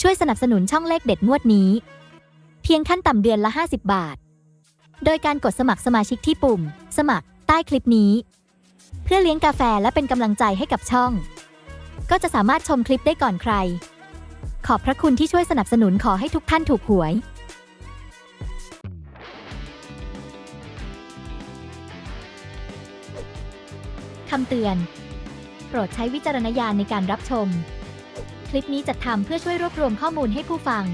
ช่วยสนับสนุนช่องเลขเด็ดงวดนี้ เพียงขั้นต่ำเดือนละ 50 บาท โดยการกดสมัครสมาชิกที่ปุ่ม สมัครใต้คลิปนี้ เพื่อเลี้ยงกาแฟและเป็นกำลังใจให้กับช่อง ก็จะสามารถชมคลิปได้ก่อนใคร ขอบพระคุณที่ช่วยสนับสนุนขอให้ทุกท่านถูกหวย คำเตือน โปรดใช้วิจารณญาณในการรับชม คลิปนี้จัดทำเพื่อช่วยรวบรวมข้อมูลให้ผู้ฟัง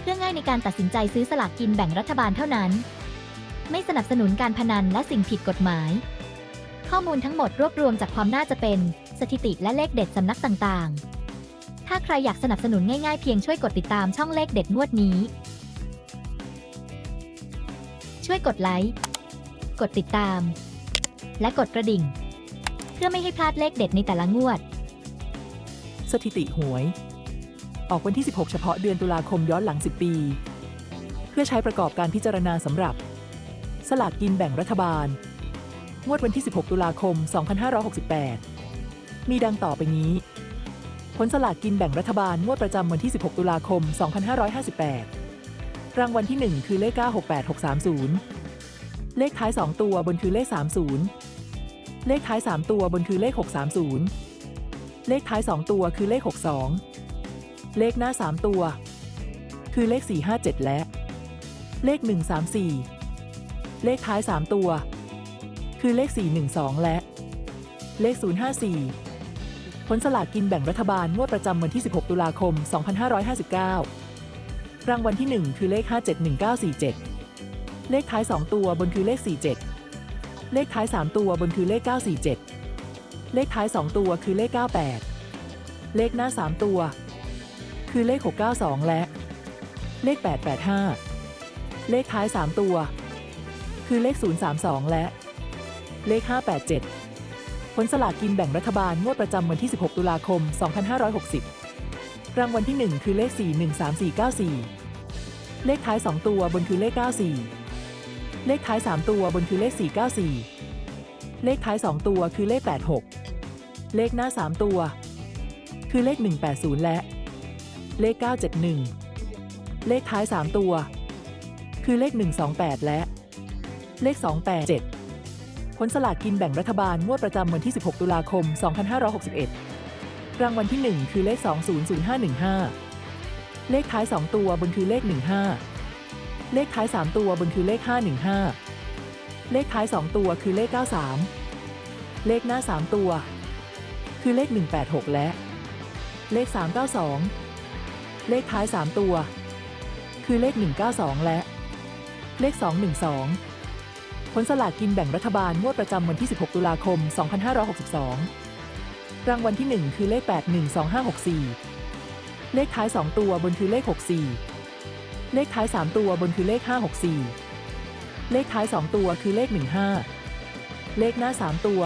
เพื่อง่ายในการตัดสินใจซื้อสลากกินแบ่งรัฐบาลเท่านั้น ไม่สนับสนุนการพนันและสิ่งผิดกฎหมาย ข้อมูลทั้งหมดรวบรวมจากความน่าจะเป็น สถิติและเลขเด็ดสำนักต่างๆ ถ้าใครอยากสนับสนุนง่ายๆเพียงช่วยกดติดตามช่องเลขเด็ดงวดนี้ ช่วยกดไลค์ กดติดตาม และกดกระดิ่ง เพื่อไม่ให้พลาดเลขเด็ดในแต่ละงวด สถิติหวย ออกวันที่ 16 เฉพาะเดือนตุลาคมย้อนหลัง 10 ปี เพื่อใช้ประกอบการพิจารณาสำหรับ สลากกินแบ่งรัฐบาล งวดวันที่ 16 ตุลาคม 2568 มีดังต่อไปนี้ ผลสลากกินแบ่งรัฐบาลงวดประจำวันที่ 16 ตุลาคม 2558 รางวัลที่ 1 คือเลข 968630 เลขท้าย 2 ตัวบนคือเลข 30 เลขท้าย 3 ตัวบนคือเลข 630 เลขท้าย 2 ตัวคือเลข 62 เลขหน้า 3 ตัว คือเลข 457 และ เลข 134 เลขท้าย 3 ตัว คือเลข 412 และ เลข 054 ผลสลากกินแบ่งรัฐบาลงวดประจำวันที่ 16 ตุลาคม 2559 รางวัลที่ 1 คือเลข 571947 เลขท้าย 2 ตัวบนคือเลข 47 เลขท้าย 3 ตัวบนคือเลข 947 เลขท้าย 2 ตัวคือเลข 98 เลขหน้า 3 ตัว คือเลข 692 และ เลข 885 เลขท้าย 3 ตัว คือเลข 032 และ เลข 587 ผลสลากกินแบ่งรัฐบาลงวดประจำวันที่ 16 ตุลาคม 2560 รางวัลที่ 1 คือเลข 413494 เลขท้าย 2 ตัวบนคือเลข 94 เลขท้าย 3 ตัวบนคือเลข 494เลขท้าย 2 ตัวคือเลข 86 เลขหน้า 3 ตัว คือเลข 180 และ เลข 971 เลขท้าย 3 ตัว คือเลข 128 และ เลข 287 ผลสลากกินแบ่งรัฐบาลงวดประจำวันที่ 16 ตุลาคม 2561 รางวัลที่ 1 คือเลข 200515 เลขท้าย 2 ตัวบนคือเลข 15 เลขท้าย 3 ตัวบนคือเลข 515 เลขท้าย 2 ตัวคือเลข 93 เลขหน้า 3 ตัว คือเลข 186 และ เลข 392 เลขท้าย 3 ตัว คือเลข 192 และ เลข 212 ผลสลากกินแบ่งรัฐบาลงวดประจำวันที่ 16 ตุลาคม 2562 รางวัลที่ 1 คือเลข 812564 เลขท้าย 2 ตัวบนคือเลข 64 เลขท้าย 3 ตัวบนคือเลข 564 เลขท้าย 2 ตัวคือเลข 15 เลขหน้า 3 ตัว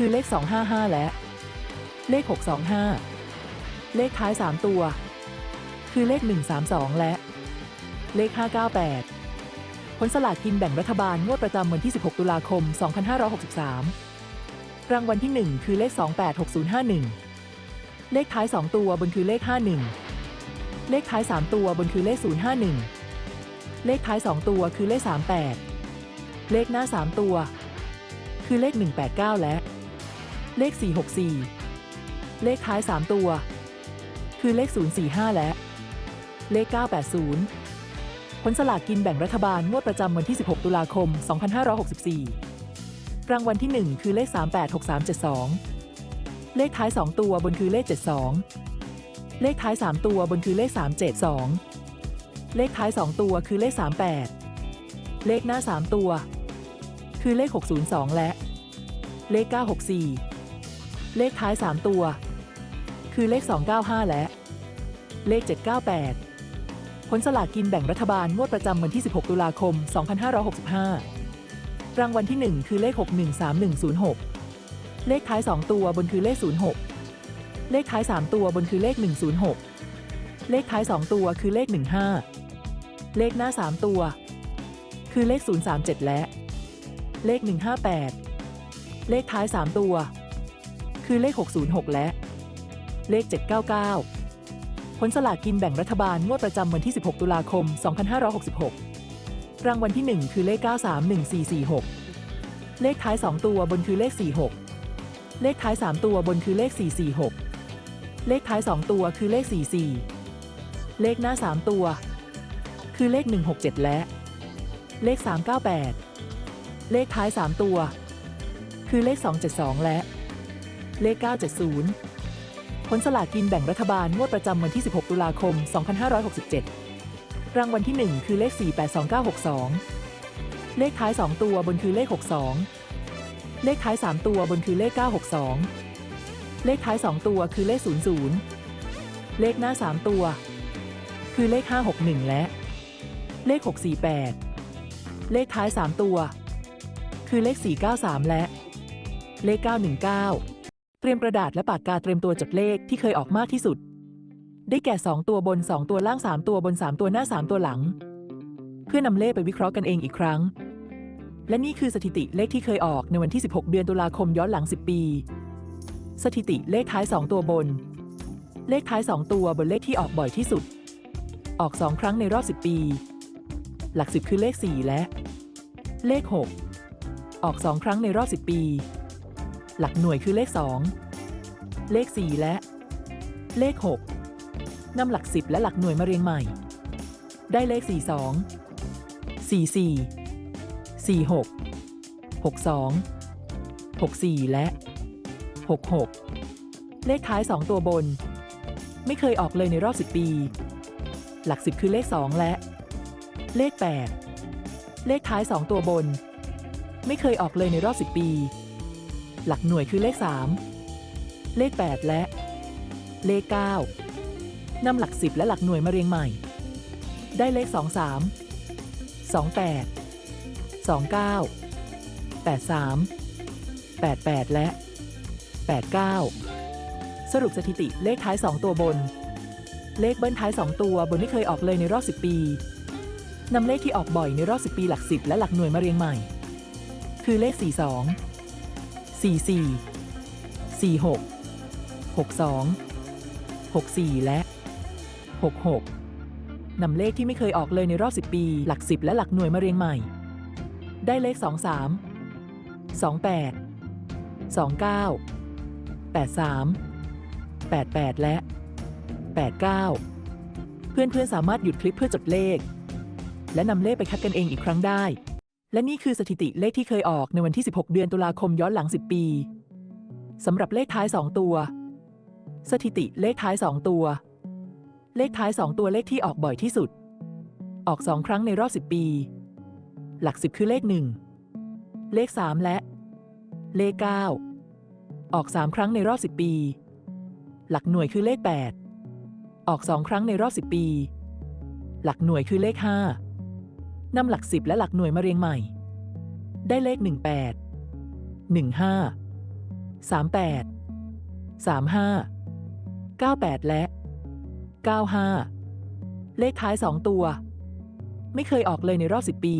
คือเลข 255 และ เลข 625 เลขท้าย 3 ตัว คือเลข 132 และ เลข 598 ผลสลากกินแบ่งรัฐบาลงวดประจำวันที่ 16 ตุลาคม 2563 รางวัลที่ 1 คือเลข 286051 เลขท้าย 2 ตัวบนคือเลข 51 เลขท้าย 3 ตัวบนคือเลข 051 เลขท้าย 2 ตัวคือเลข 38 เลขหน้า 3 ตัวคือเลข 189 และ เลข 464 เลขท้าย 3 ตัว คือเลข 045 และ เลข 980 ผลสลากกินแบ่งรัฐบาลงวดประจำวันที่ 16 ตุลาคม 2564 รางวัลที่ 1 คือเลข 386372 เลขท้าย 2 ตัวบนคือเลข 72 เลขท้าย 3 ตัวบนคือเลข 372 เลขท้าย 2 ตัวคือเลข 38 เลขหน้า 3 ตัว คือเลข 602 และเลข 964 เลขท้าย 3 ตัว คือเลข 295 และ เลข 798 ผลสลากกินแบ่งรัฐบาลงวดประจำวันที่ 16 ตุลาคม 2565 รางวัลที่ 1 คือเลข 613106 เลขท้าย 2 ตัวบนคือเลข 06 เลขท้าย 3 ตัวบนคือเลข 106 เลขท้าย 2 ตัวคือเลข 15 เลขหน้า 3 ตัว คือเลข 037 และ เลข 158 เลขท้าย 3 ตัว คือเลข 606 และ เลข 799 ผลสลากกินแบ่งรัฐบาลงวดประจำวันที่ 16 ตุลาคม 2566 รางวัลที่ 1 คือเลข 931446 เลขท้าย 2 ตัวบนคือเลข 46 เลขท้าย 3 ตัวบนคือเลข 446 เลขท้าย 2 ตัวคือเลข 44 เลขหน้า 3 ตัว คือเลข 167 และ เลข 398 เลขท้าย 3 ตัว คือเลข 272 และ เลข 970 ผลสลากกินแบ่งรัฐบาลงวดประจำวันที่ 16 ตุลาคม 2567 รางวัลที่ 1 คือเลข 482962 เลขท้าย 2 ตัวบนคือเลข 62 เลขท้าย 3 ตัวบนคือเลข 962 เลขท้าย 2 ตัวคือเลข 00 เลขหน้า 3 ตัว คือเลข 561 และ เลข 648 เลขท้าย 3 ตัว คือเลข 493 และเลข 919 เตรียมกระดาษและปากกาเตรียมตัวจดเลขที่เคยออกมากที่สุด ได้แก่ 2 ตัวบน 2 ตัวล่าง 3 ตัวบน 3 ตัวหน้า 3 ตัวหลัง เพื่อนำเลขไปวิเคราะห์กันเองอีกครั้ง และนี่คือสถิติเลขที่เคยออกในวันที่ 16 เดือนตุลาคมย้อนหลัง 10 ปี สถิติเลขท้าย 2 ตัวบน เลขท้าย 2 ตัวบนเลขที่ออกบ่อยที่สุด ออก 2 ครั้งในรอบ 10 ปี หลัก10คือเลข 4 และ เลข 6 ออก 2 ครั้งในรอบ 10 ปี หลักหน่วยคือเลข 2 เลข 4 และ เลข 6นำหลัก 10 และหลักหน่วยมาเรียงใหม่ ได้เลข 42 44 46 62 64 และ 66 เลขท้าย 2 ตัวบน ไม่เคยออกเลยในรอบ 10 ปี หลัก 10 คือเลข 2 และ เลข 8 เลขท้าย 2 ตัวบน ไม่เคยออกเลยในรอบ 10 ปี หลักหน่วยคือเลข 3 เลข 8 และ เลข 9 นำหลัก 10 และหลักหน่วยมาเรียงใหม่ ได้เลข 23 28 29 83 88 และ 89 สรุปสถิติเลขท้าย 2 ตัวบน เลขเบิ้ลท้าย 2 ตัวบนไม่เคยออกเลยในรอบ 10 ปีนำเลขที่ออกบ่อยในรอบ 10 ปีหลัก 10 และหลักหน่วยมาเรียงใหม่ คือเลข 42 44 46 62 64 และ 66นำเลขที่ไม่เคยออกเลยในรอบ 10 ปี หลัก 10 และหลักหน่วยมาเรียงใหม่ ได้เลข 23 28 29 83 88 และ 89 เพื่อนๆสามารถหยุดคลิปเพื่อจดเลข และนำเลขไปคัดกันเองอีกครั้งได้ และนี่คือสถิติเลขที่เคยออกในวันที่ 16 เดือนตุลาคมย้อนหลัง 10 ปีสำหรับเลขท้าย 2 ตัว สถิติเลขท้าย 2 ตัว เลขท้าย 2 ตัวเลขที่ออกบ่อยที่สุด ออก2ครั้งในรอบ 10 ปี หลัก 10 คือเลข 1 เลข 3 และ เลข 9 ออก 3 ครั้งในรอบ 10 ปี หลักหน่วยคือเลข 8 ออก 2 ครั้งในรอบ 10 ปี หลักหน่วยคือเลข 5 นำหลัก10และหลักหน่วยมาเรียงใหม่ ได้เลข 18 15 38 35 98 และ 95 เลขท้าย 2 ตัว ไม่เคยออกเลยในรอบ 10 ปี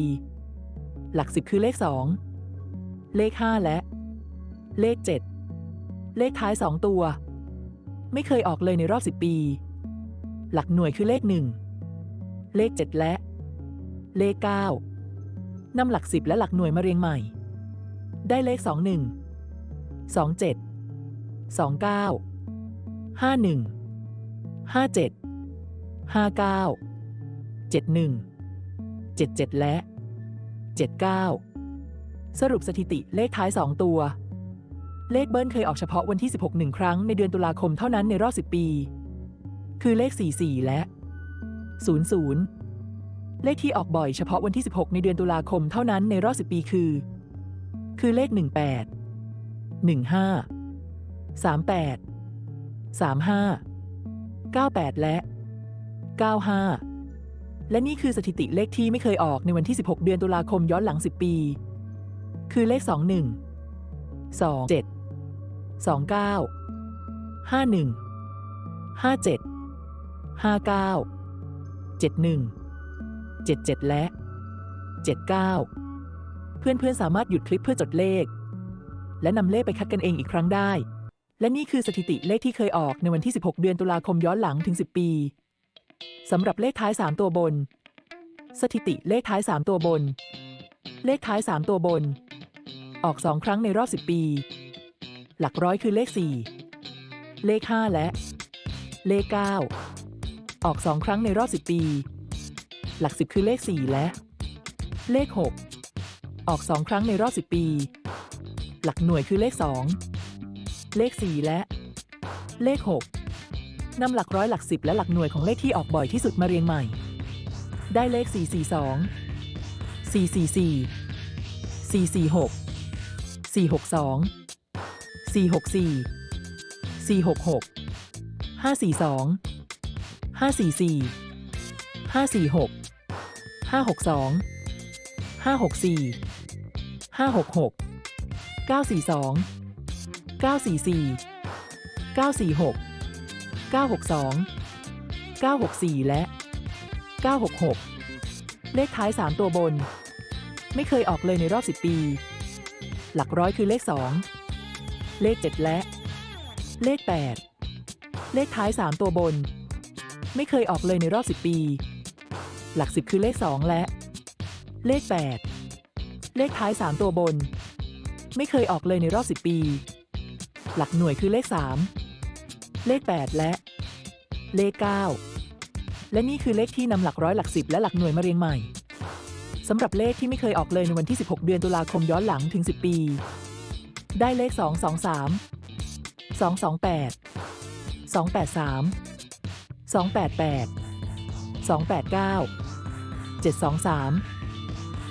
หลัก 10 คือเลข 2 เลข 5 และ เลข 7 เลขท้าย 2 ตัว ไม่เคยออกเลยในรอบ 10 ปี หลักหน่วยคือเลข 1 เลข 7 และ เลข 9นำหลัก10และหลักหน่วยมาเรียงใหม่ ได้เลข 21 27 29 51 57 59 71 77 และ 79 สรุปสถิติเลขท้าย 2 ตัว เลขเบิ้ลเคยออกเฉพาะวันที่ 16หนึ่งครั้งในเดือนตุลาคมเท่านั้นในรอบ 10 ปี คือเลข 44 และ 00 เลขที่ออกบ่อยเฉพาะวันที่ 16 ในเดือนตุลาคมเท่านั้นในรอบ10 ปีคือ คือเลข 18 15 38 35 98 และ 95 และนี่คือสถิติเลขที่ไม่เคยออกในวันที่ 16 เดือนตุลาคมย้อนหลัง 10 ปี คือเลข 21 27 29 51 57 59 71 77 และ 79 เพื่อนๆ สามารถหยุดคลิปเพื่อจดเลข และนำเลขไปคัดกันเองอีกครั้งได้ และนี่คือสถิติเลขที่เคยออกในวันที่ 16 เดือนตุลาคมย้อนหลังถึง 10 ปีสำหรับเลขท้าย 3 ตัวบน สถิติเลขท้าย 3 ตัวบน เลขท้าย 3 ตัวบน ออก 2 ครั้งในรอบ 10 ปี หลักร้อยคือเลข 4 เลข 5 และ เลข 9 ออก 2 ครั้งในรอบ 10 ปี หลัก10คือเลข 4 และ เลข 6 ออก 2 ครั้งในรอบ 10 ปี หลักหน่วยคือเลข 2 เลข 4 และ เลข 6นำหลักร้อยหลัก10และหลักหน่วยของเลขที่ออกบ่อยที่สุดมาเรียงใหม่ ได้เลข 442 444 446 462 464 466 542 544 546 562 564 566 942 944 946 962 964 และ 966 เลขท้าย 3 ตัวบน ไม่เคยออกเลยในรอบ 10 ปี หลักร้อยคือเลข 2 เลข 7 และ เลข 8 เลขท้าย 3 ตัวบน ไม่เคยออกเลยในรอบ 10 ปี หลัก10คือเลข 2 และ เลข 8 เลขท้าย 3 ตัวบน ไม่เคยออกเลยในรอบ 10 ปี หลักหน่วยคือเลข 3 เลข 8 และ เลข 9 และนี่คือเลขที่นำหลักร้อยหลักสิบและหลักหน่วยมาเรียงใหม่สำหรับเลขที่ไม่เคยออกเลยในวันที่ 16 เดือนตุลาคมย้อนหลังถึง 10 ปี ได้เลข 223 228 283 288 289 723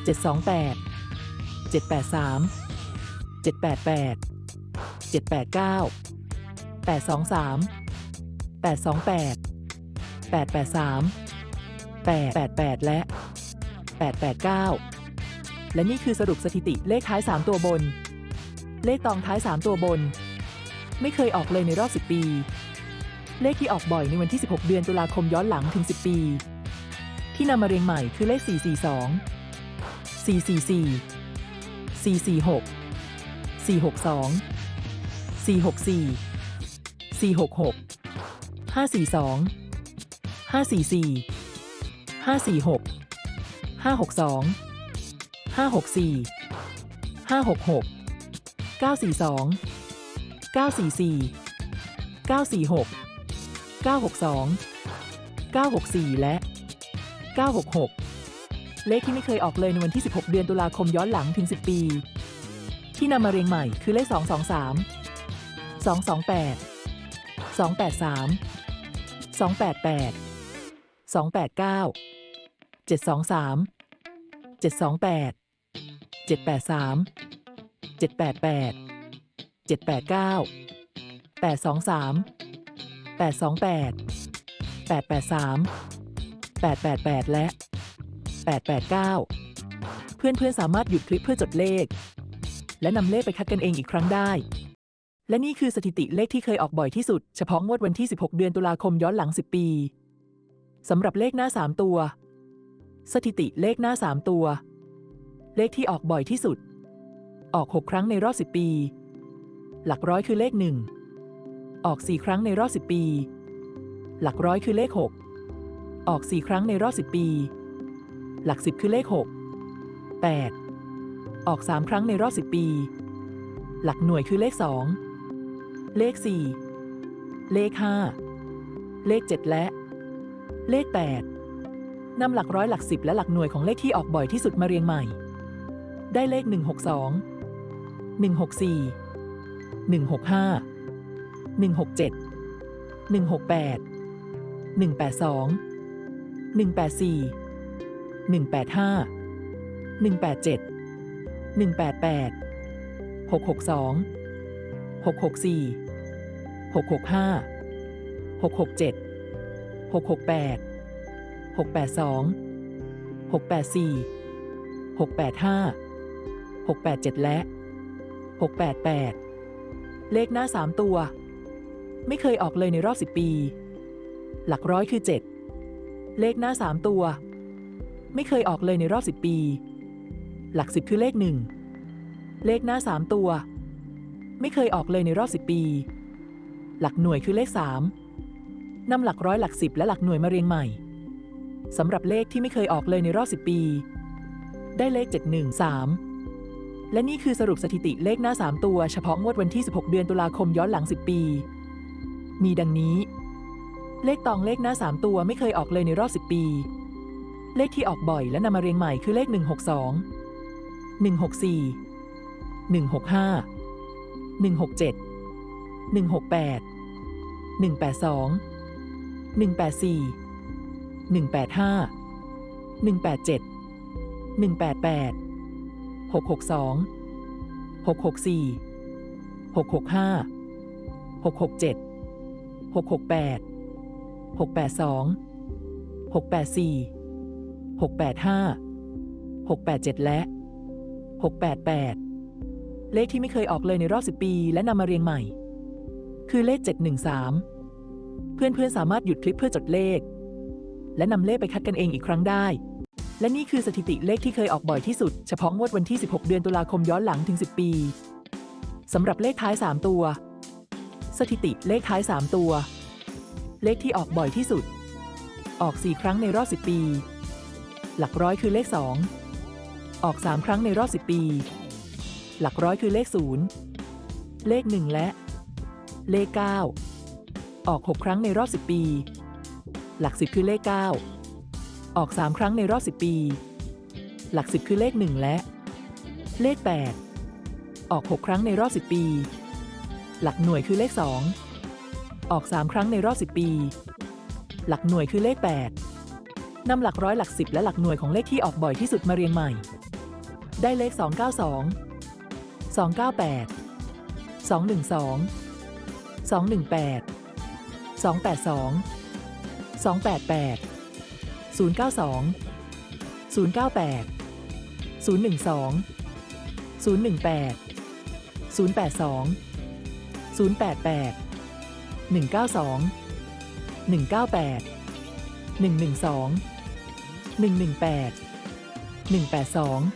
728 783 788 789 823 828 883 888 และ 889 และนี่คือสรุปสถิติเลขท้าย 3 ตัวบน เลขตองท้าย 3 ตัวบน ไม่เคยออกเลยในรอบ 10 ปี เลขที่ออกบ่อยในวันที่ 16 เดือนตุลาคมย้อนหลังถึง 10 ปี ที่นำมาเรียงใหม่คือเลข 442 444 446 462 464 466 542 544 546 562 564 566 942 944 946 962 964 และ 966 เลขที่ไม่เคยออกเลยในวันที่ 16 เดือนตุลาคมย้อนหลังถึง 10 ปี ที่นำมาเรียงใหม่คือเลข 223 228 283 288 289 723 728 783 788 789 823 828 883 888 และ 889 เพื่อนๆ สามารถหยุดคลิปเพื่อจดเลข และนำเลขไปคัดกันเองอีกครั้งได้ และนี่คือสถิติเลขที่เคยออกบ่อยที่สุด เฉพาะงวดวันที่ 16 เดือนตุลาคมย้อนหลัง 10 ปี สำหรับเลขหน้า 3 ตัว สถิติเลขหน้า 3 ตัว เลขที่ออกบ่อยที่สุด ออก 6 ครั้งในรอบ 10 ปี หลักร้อยคือเลข 1 ออก 4 ครั้งในรอบ 10 ปี หลักร้อยคือเลข 6 ออก 4 ครั้งในรอบ 10 ปี หลัก 10 คือเลข 6 8 ออก 3 ครั้งในรอบ 10 ปี หลักหน่วยคือเลข 2 เลข 4 เลข 5 เลข 7 และ เลข 8นำหลักร้อยหลัก10และหลักหน่วยของเลขที่ออกบ่อยที่สุดมาเรียงใหม่ ได้เลข 162 164 165 167 168 182 184 185 187 188 662 664 665 667 668 682 684 685 687 และ 688 เลขหน้า 3 ตัว ไม่เคยออกเลยในรอบ 10 ปี หลักร้อยคือ 7 เลขหน้า 3 ตัว ไม่เคยออกเลยในรอบ 10 ปี หลัก 10 คือเลข 1 เลขหน้า 3 ตัว ไม่เคยออกเลยในรอบ 10 ปี หลักหน่วยคือเลข 3นำหลักร้อยหลักสิบและหลักหน่วยมาเรียงใหม่สำหรับเลขที่ไม่เคยออกเลยในรอบ 10 ปี ได้เลข 713 และนี่คือสรุปสถิติเลขหน้า 3 ตัว เฉพาะงวดวันที่ 16 เดือนตุลาคมย้อนหลัง 10 ปี มีดังนี้ เลขตองเลขหน้า 3 ตัวไม่เคยออกเลยในรอบ 10 ปี เลขที่ออกบ่อยและนำมาเรียงใหม่คือเลข 162 164 165 167 168 182 184 185 187 188 662 664 665 667 668 682 684 685 687 และ 688 เลขที่ไม่เคยออกเลยในรอบ 10 ปีและนำมาเรียงใหม่ คือเลข 713 เพื่อนๆสามารถหยุดคลิปเพื่อจดเลข และนำเลขไปคัดกันเองอีกครั้งได้ และนี่คือสถิติเลขที่เคยออกบ่อยที่สุด เฉพาะงวดวันที่ 16 เดือนตุลาคมย้อนหลังถึง 10 ปีสำหรับเลขท้าย 3 ตัว สถิติเลขท้าย 3 ตัว เลขที่ออกบ่อยที่สุด ออก 4 ครั้งในรอบ 10 ปี หลักร้อยคือเลข 2 ออก 3 ครั้งในรอบ 10 ปี หลักร้อยคือเลข 0 เลข 1 และ เลข 9 ออก 6 ครั้งในรอบ 10 ปี หลัก 10 คือเลข 9 ออก 3 ครั้งในรอบ 10 ปี หลัก 10 คือเลข 1 และ เลข 8 ออก 6 ครั้งในรอบ 10 ปี หลักหน่วยคือเลข 2 ออก 3 ครั้งในรอบ 10 ปี หลักหน่วยคือเลข 8นำหลักร้อยหลัก10และหลักหน่วยของเลขที่ออกบ่อยที่สุดมาเรียงใหม่ ได้เลข 292 298 212 218 282 288 092 098 012 018 082 088 192 198 112 118 182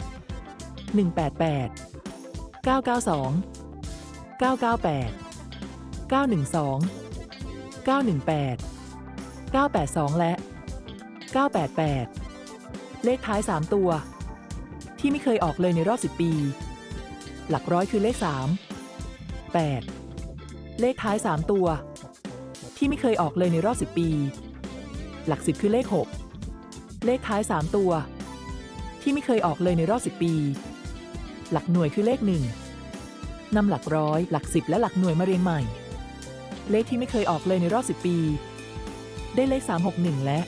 188 992 998 912 918 982 และ 988 เลขท้าย 3 ตัว ที่ไม่เคยออกเลยในรอบ 10 ปี หลักร้อยคือเลข 3 8 เลขท้าย 3 ตัว ที่ไม่เคยออกเลยในรอบ 10 ปี หลัก10คือเลข 6 เลขท้าย 3 ตัว ที่ไม่เคยออกเลยในรอบ 10 ปี หลักหน่วยคือเลข 1นำหลักร้อย หลัก10และหลักหน่วยมาเรียงใหม่ เลขที่ไม่เคยออกเลยในรอบ 10 ปี ได้เลข 361 และ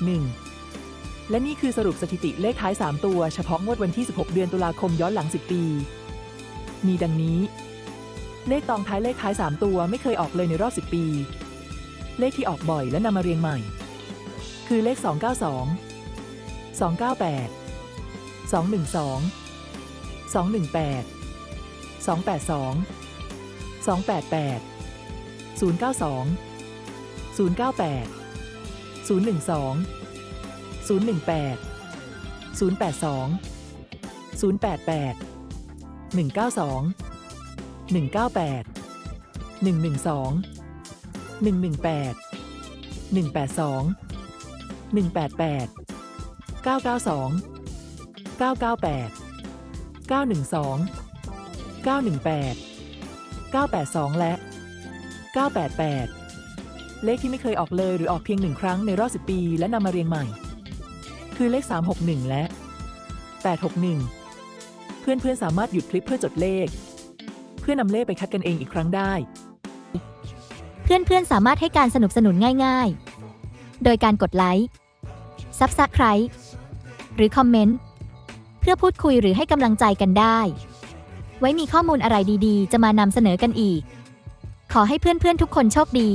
861และนี่คือสรุปสถิติเลขท้าย 3 ตัว เฉพาะงวดวันที่ 16 เดือนตุลาคมย้อนหลัง 10 ปี มีดังนี้ เลขตองท้ายเลขท้าย 3 ตัวไม่เคยออกเลยในรอบ 10 ปี เลขที่ออกบ่อยและนำมาเรียงใหม่ คือเลข 292 298 212 218 282 288 092 098 012 018 082 088 192 198 112 118 182 188 992 998 912 918 982 และ 988 เลขที่ไม่เคยออกเลยหรือออกเพียงหนึ่งครั้งในรอบ 10 ปี และนำมาเรียงใหม่ คือเลข 361 และ 861 เพื่อนๆสามารถหยุดคลิปเพื่อจดเลข เพื่อนำเลขไปคัดกันเองอีกครั้งได้ เพื่อนๆ สามารถให้การสนับสนุนง่ายๆ โดยการกดไลค์ซับสไครต์หรือคอมเมนต์ เพื่อพูดคุยหรือให้กำลังใจกันได้ ไว้มีข้อมูลอะไรดีๆ จะมานำเสนอกันอีก ขอให้เพื่อนๆ ทุกคนโชคดี